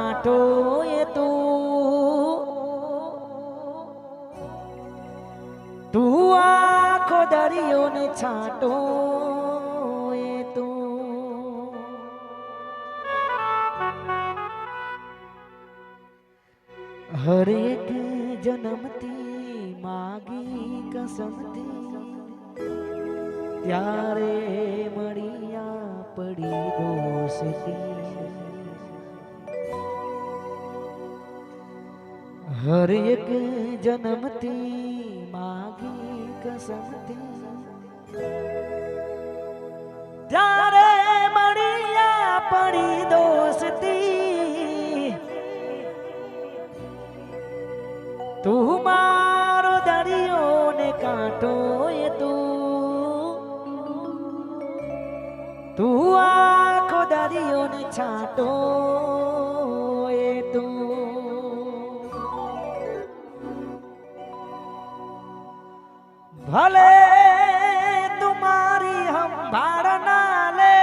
કાંઠો એ તું. તું આખો દરિયો ને છાંટો એ તું. હરેક જન્મતી માગી કસમતી ત્યારે મળિયા પડી દોસ્તી હર એક જન્મતી માગી કસમતી ત્યારે મળ્યા પડી દોસ્તી તું મારો દરિયો ને કાંટો એ તું. તું આખો દરિયો ને છાંટો. ભલે તુમારી સંભાળ ના લે.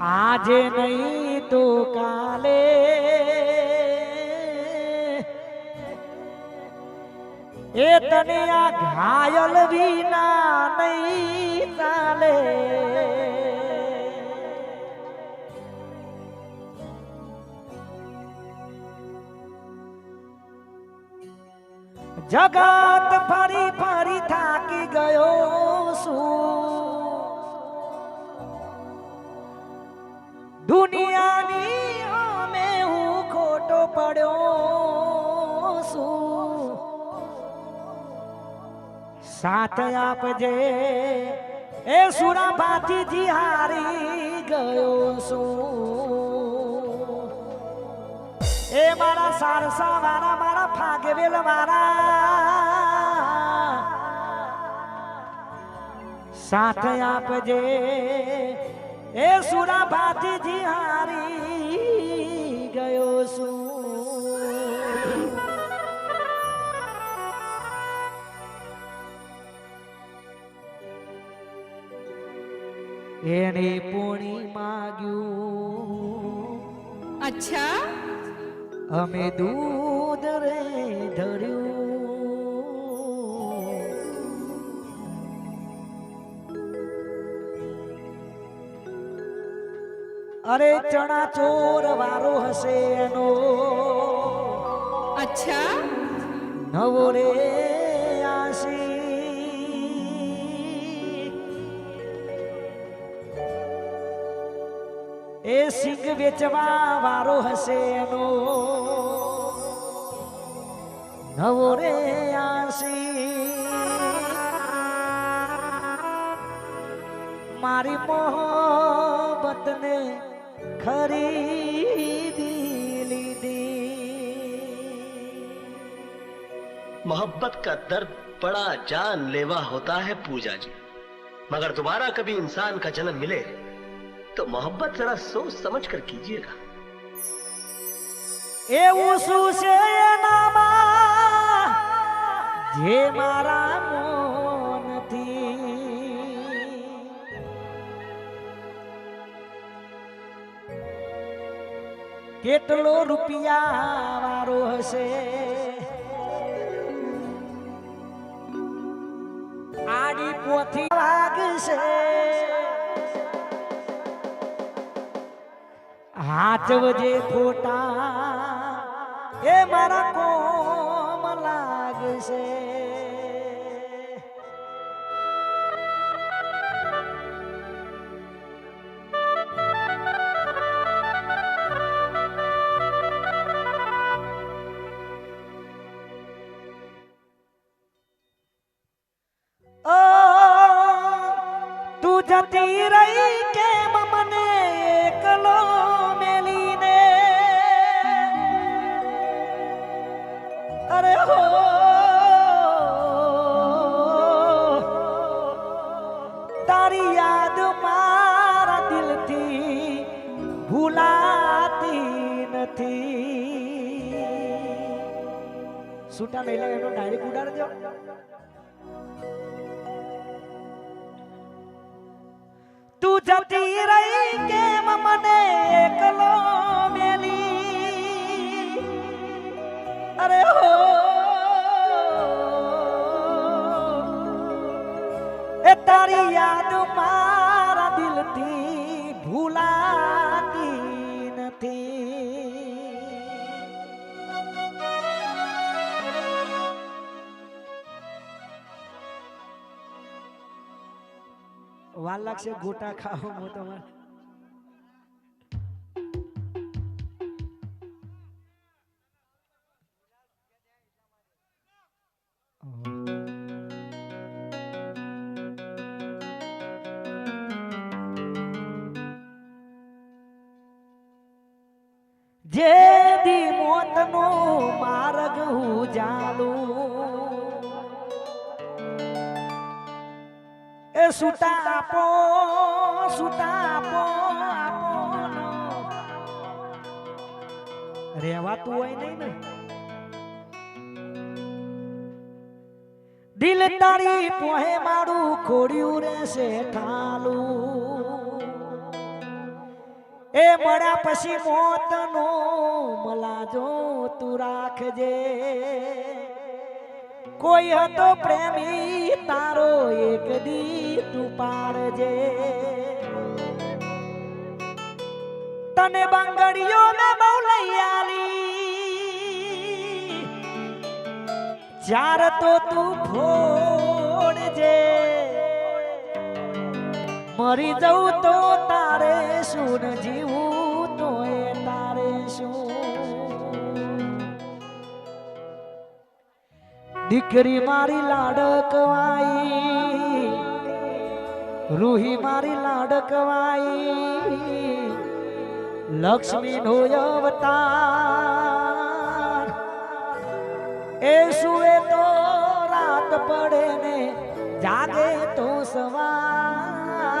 આજે નહીં તો કાલે. એ તને આ ઘાયલ વિના નહીં ચાલે. જગત ફરી ફરી થાકી ગયો છું. દુનિયાની અમે હું ખોટો પડ્યો છું. સાથ આપજે, એ સુરાભાથી હારી ગયો છું. એ મારા સારસા મારા મારા ફાગવેલ મારા સાથ આપજે. એ સુરા ભાતીજી હારી ગયો છું. એને પૂણી માગ્યું. અચ્છા. અમે દૂધ રે ધર્યું. અરે ચણા ચોર વારો હશે એનો. અચ્છા. નવો રે સિંગ વેચવા વારો હશે એનો નવો રે આશી મારી મોહબ્બતને ખરીદી લીધી मोहब्बत का दर्द बड़ा जान लेवा होता है पूजा जी मगर दोबारा कभी इंसान का जन्म मिले तो मोहब्बत जरा सोच समझ कर कीजिएगा એવું શું છે એનામાં જે મારા મોનથી કેટલો રૂપિયા વાળો હશે આડી પોથી વાગશે હાચવજે ખોટા. એ મારા કોમ લાગશે. તું જતી રહી. નથી. સૂટા નહીં લાગે એનો ડાયરેક્ટ ઉડાડજો તું જતી રહી કેમ મને એકલો મેલી? અરે હો. એ તારી યાદમાં વાર લાગશે ગોટા ખાવ હું તમારે. જે દી મોતનો માર્ગ હું જાણું. સુતા આપો સુતા આપો. રહેવાતું હોય નહીં ને. દિલ તારી પોહે મારું ખોડ્યું રહેશે ઠાલું. એ મળ્યા પછી મોતનો મલાજો તું રાખજે. કોઈ હતો પ્રેમી, તારો એક દી તું પાડજે. તને બંગડીઓ લઈ આલી. ચાર તો તું ફોડજે. મરી જવું તો તારે શું જીવું? દીકરી મારી લાડકવાઈ રૂહી મારી લાડકવાઈ લક્ષ્મી નો અવતાર. એ સુવે તો રાત પડે ને જાગે તો સવાર,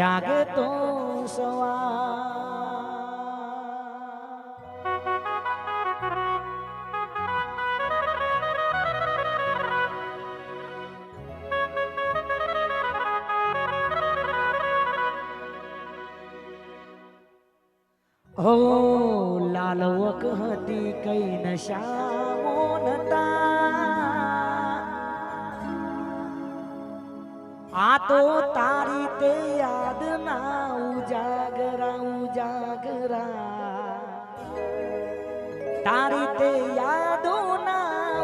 જાગે તો સવાર. હો લાલવક હતી કઈ નશામો નતા આ તો તારી તે યાદ ના ઉજાગરા ઉજાગરા. તારી તે યાદો ના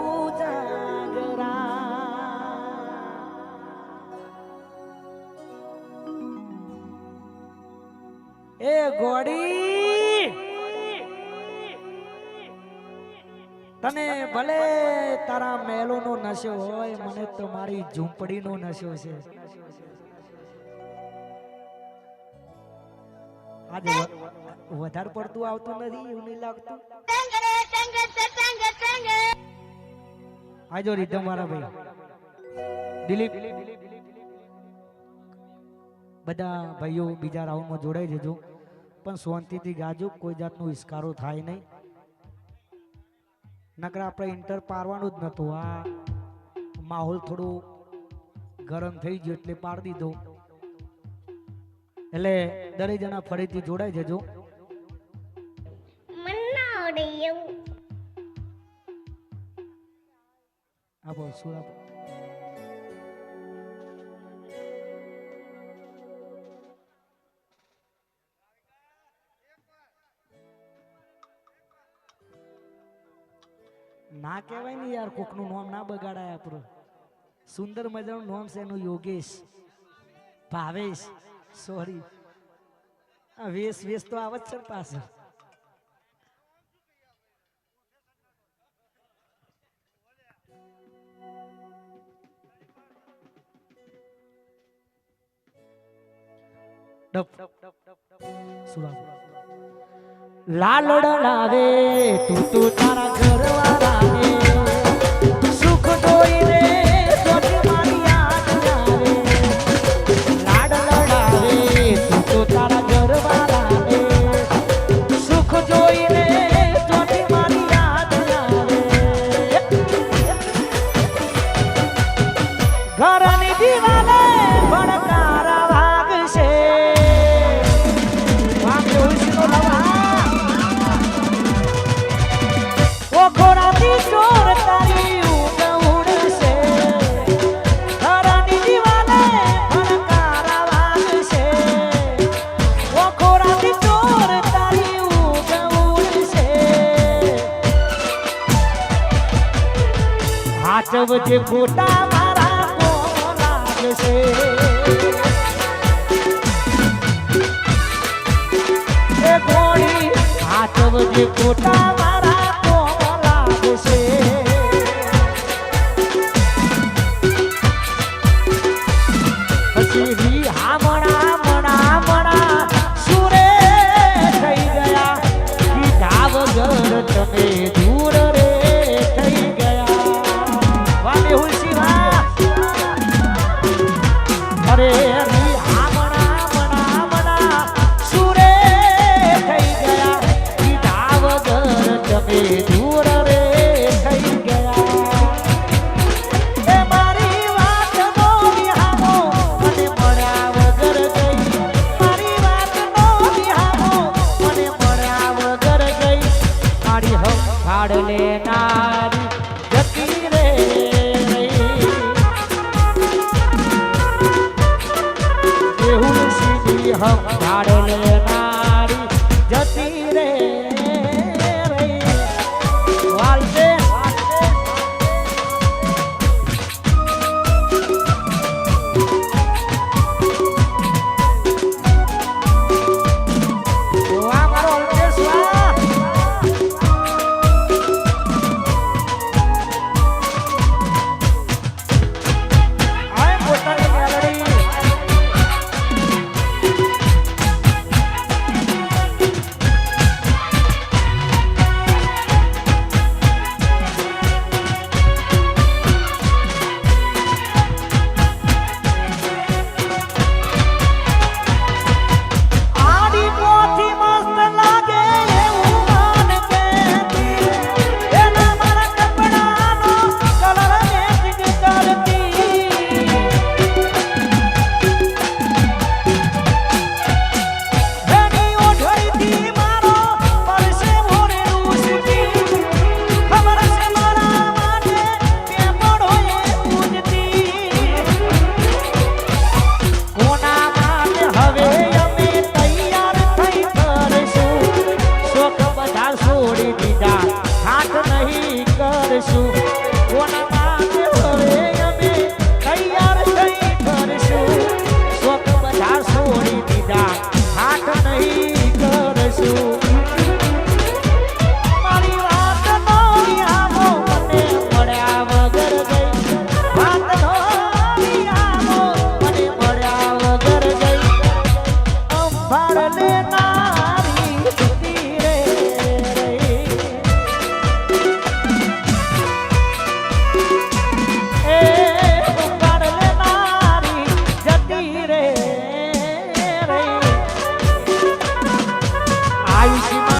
ઉજાગરા. એ ગોડી તને ભલે તારા મહેલોનો નશો હોય, મને તો મારી ઝૂંપડીનો નશો છે. આજે વધારે પડતું આવતું નથી, એવું નહીં લાગતું? આજો રીધમ મારા ભાઈ. દિલીપ. બધા ભાઈઓ બીજા રાઉન્ડમાં જોડાઈ જજો. પણ શાંતિથી ગાજો, કોઈ જાતનો ઇસ્કારો થાય નહીં. નકર આપણે ઇન્ટર પારવાનું જ નહોતું આ માહોલ થોડું ગરમ થઈ ગયો એટલે પાડી દીધો. એટલે દરેક જણા ફરીથી જોડાઈ જજો. મન્નાડે એવું. આપો સુર ના કહેવાય ને યાર, કોકનું નામ ના બગાડાય આપણું. સુંદર મજાનું નામ છે એનું યોગેશ. ભાવેશ. સોરી વેશ વેશ તો આવે છે પાછળ. લાલડ લાવે તું તું તારા ઘરવાળાને ખોટા મારા કોણ લાગે છે? એ કોણી હાથવજે हम